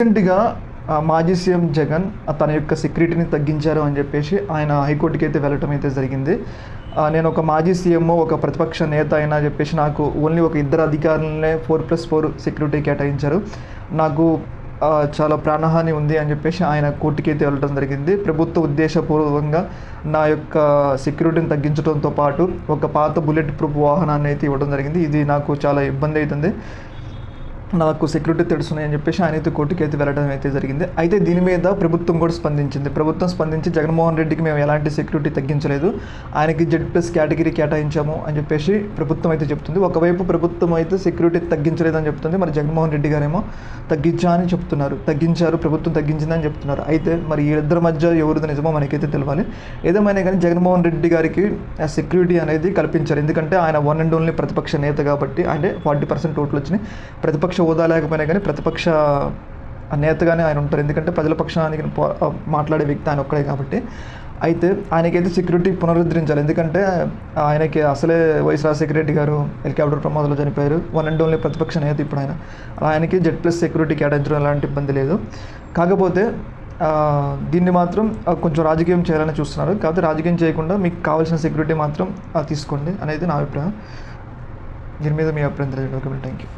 రీసెంట్గా మాజీ సీఎం జగన్ తన యొక్క సెక్యూరిటీని తగ్గించారు అని చెప్పేసి ఆయన హైకోర్టుకి అయితే వెళ్ళటం అయితే జరిగింది. నేను ఒక మాజీ సీఎం ఒక ప్రతిపక్ష నేత అయినా చెప్పేసి నాకు ఓన్లీ ఒక ఇద్దరు అధికారులనే ఫోర్ ప్లస్ ఫోర్ సెక్యూరిటీ కేటాయించారు. నాకు చాలా ప్రాణహాని ఉంది అని చెప్పేసి ఆయన కోర్టుకి అయితే వెళ్ళడం జరిగింది. ప్రభుత్వ ఉద్దేశపూర్వకంగా నా యొక్క సెక్యూరిటీని తగ్గించడంతో పాటు ఒక పాత బుల్లెట్ ప్రూఫ్ వాహనాన్ని అయితే ఇవ్వడం జరిగింది. ఇది నాకు చాలా ఇబ్బంది అవుతుంది. నాకు సెక్యూరిటీ తెలుసున్నాయి అని చెప్పేసి ఆయన అయితే కోర్టుకి అయితే వెళ్ళడం అయితే జరిగింది. అయితే దీని మీద ప్రభుత్వం కూడా స్పందించింది. ప్రభుత్వం స్పందించి జగన్మోహన్ రెడ్డికి మేము ఎలాంటి సెక్యూరిటీ తగ్గించలేదు. ఆయనకి జెడ్ ప్లస్ కేటగిరీ కేటాయించాము అని చెప్పేసి ప్రభుత్వం అయితే చెప్తుంది. ఒకవైపు ప్రభుత్వం అయితే సెక్యూరిటీ తగ్గించలేదని చెప్తుంది. మరి జగన్మోహన్ రెడ్డి గారేమో తగ్గించా అని చెప్తున్నారు. తగ్గించారు ప్రభుత్వం తగ్గించిందని చెప్తున్నారు. అయితే మరి వీళ్ళిద్దరి ఇద్దరి మధ్య ఎవరిది నిజమో మనకైతే తెలియాలి ఏదేమైనా కానీ జగన్మోహన్ రెడ్డి గారికి ఆ సెక్యూరిటీ అనేది కల్పించారు. ఎందుకంటే ఆయన వన్ అండ్ ఓన్లీ ప్రతిపక్ష నేత కాబట్టి అంటే ఫార్టీ పర్సెంట్ ఓట్లు వచ్చినాయి. ప్రతిపక్ష హోదా లేకపోయినా కానీ ప్రతిపక్ష నేతగానే ఆయన ఉంటారు. ఎందుకంటే ప్రజల పక్షానికి మాట్లాడే వ్యక్తి ఆయన ఒక్కడే కాబట్టి. అయితే ఆయనకైతే సెక్యూరిటీ పునరుద్ధరించాలి. ఎందుకంటే ఆయనకి అసలే వైఎస్ రాజశేఖర రెడ్డి గారు హెలికాప్టర్ ప్రమాదంలో చనిపోయారు. వన్ అండ్ ఓన్లీ ప్రతిపక్ష నేత ఇప్పుడు ఆయన. అలా ఆయనకి జెడ్ ప్లస్ సెక్యూరిటీ కేటాయించడం ఎలాంటి ఇబ్బంది లేదు. కాకపోతే దీన్ని మాత్రం కొంచెం రాజకీయం చేయాలని చూస్తున్నారు. కాకపోతే రాజకీయం చేయకుండా మీకు కావాల్సిన సెక్యూరిటీ మాత్రం తీసుకోండి అనేది నా అభిప్రాయం. దీని మీద మీ అభిప్రాయం తెలియదు ఓకే థ్యాంక్ యూ